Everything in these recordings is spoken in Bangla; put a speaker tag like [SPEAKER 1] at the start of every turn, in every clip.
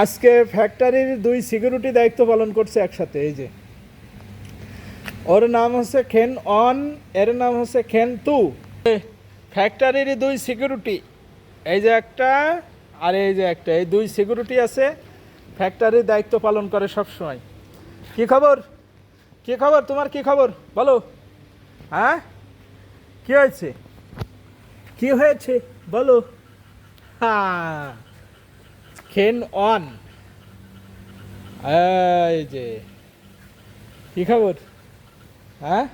[SPEAKER 1] আজকে ফ্যাক্টরির দুই সিকিউরিটি দায়িত্ব পালন করছে একসাথে, এই যে। ওর নাম হচ্ছে খেন অন এর নাম হচ্ছে খেন তু ফ্যাক্টরির দুই সিকিউরিটি এই যে একটা আর এই যে একটা, এই দুই সিকিউরিটি আছে ফ্যাক্টরির দায়িত্ব পালন করে সব সময় কি খবর? কি খবর? তোমার কি খবর? বলো। হ্যাঁ? কি হয়েছে? কি হয়েছে? বলো। হ্যাঁ খেন অন এই যে, কি খবর? হ্যাঁ?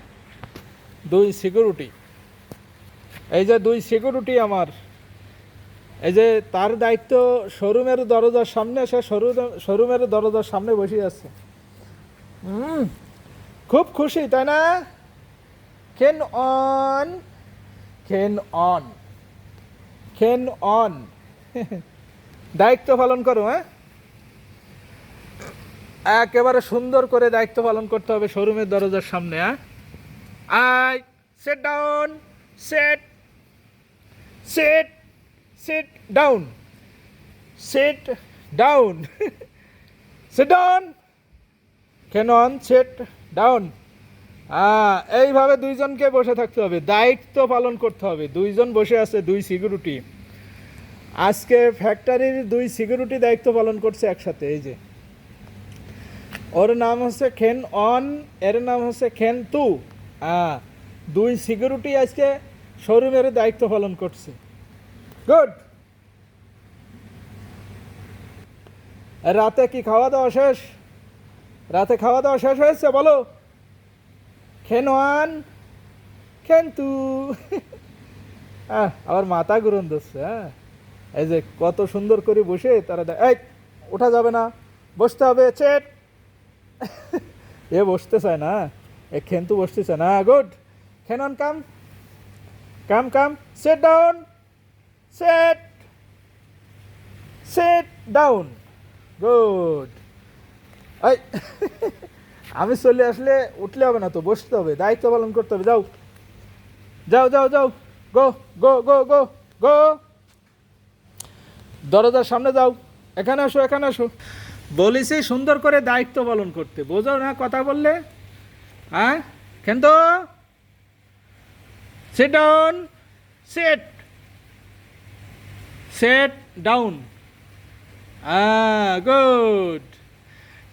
[SPEAKER 1] দুই সিকিউরিটি এই যে দুই সিকিউরিটি আমার। এই যে তার দায়িত্ব শোরুমের দরজার সামনে, সে শোরুমের দরজার সামনে বসে আছে। হুম, খুব খুশি, তাই না? খেন অন খেন অন খেন অন দায়িত্ব পালন করো হ্যাঁ? একেবারে সুন্দর করে দায়িত্ব পালন করতে হবে শোরুমের দরজার সামনে হ্যাঁ? I sit down sit sit sit down sit down sit down কেন সেট ডাউন হ্যাঁ এইভাবে দুইজনকে বসে থাকতে হবে, দায়িত্ব পালন করতে হবে, দুইজন বসে আছে, দুই সিকিউরিটি আজকে ফ্যাক্টরির দুই সিকিউরিটি দায়িত্ব পালন করছে একসাথে, এই যে। ওর নাম হচ্ছে খেন অন এর নাম হচ্ছে খেন তু হ্যাঁ দুই সিকিউরিটি আজকে শোরুমের দায়িত্ব পালন করছে। গুড রাতে কি খাওয়া দাওয়া শেষ? রাতে খাওয়া দাওয়া শেষ হয়েছে, বলো। খেন ওয়ান খেন তু আবার মাথা ঘুরন দিচ্ছে হ্যাঁ। এই যে কত সুন্দর করে বসে তারা এই, ওঠা যাবে না, বসতে হবে চেট এ বসতে চায় না, এ খেন্তু বসতে চায় না, গুড। খেন on come. Come come. Sit down sit sit down good এই, আমি চলে আসলে উঠলে হবে না তো, বসতে হবে, দায়িত্ব পালন করতে হবে, যাও। যাও যাও যাও। গো গো গো গো গো দরজার সামনে যাও। এখানে আসো এখানে আসো। বলেছি, সুন্দর করে দায়িত্ব পালন করতে। বোঝো না কথা বললে? হ্যাঁ? কেন sit down sit sit down good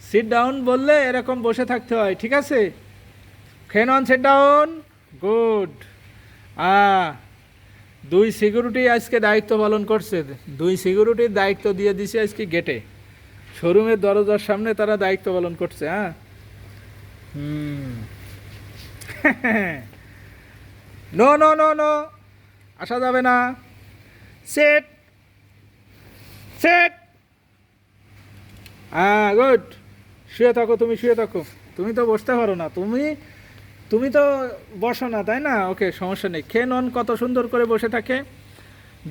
[SPEAKER 1] sit down বললে এরকম বসে থাকতে হয়, ঠিক আছে? খেন অন সিট ডাউন গুড আ দুই সিকিউরিটি আজকে দায়িত্ব পালন করছে। দুই সিকিউরিটির দায়িত্ব দিয়ে দিছে আজকে গেটে। শোরুমের দরজার সামনে তারা দায়িত্ব পালন করছে হ্যাঁ? No no no no. আসা যাবে না। সেট। সেট। হ্যাঁ গুড। শুয়ে থাকো, তুমি শুয়ে থাকো। তুমি তো বসতে পারো না। তুমি তুমি তো বসো না, তাই না? ওকে, সমস্যা নেই। খেয়ে নন, কত সুন্দর করে বসে থাকে।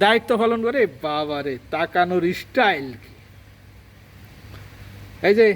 [SPEAKER 1] দায়িত্ব পালন করে, বাবারে, তাকানোর স্টাইল এই যে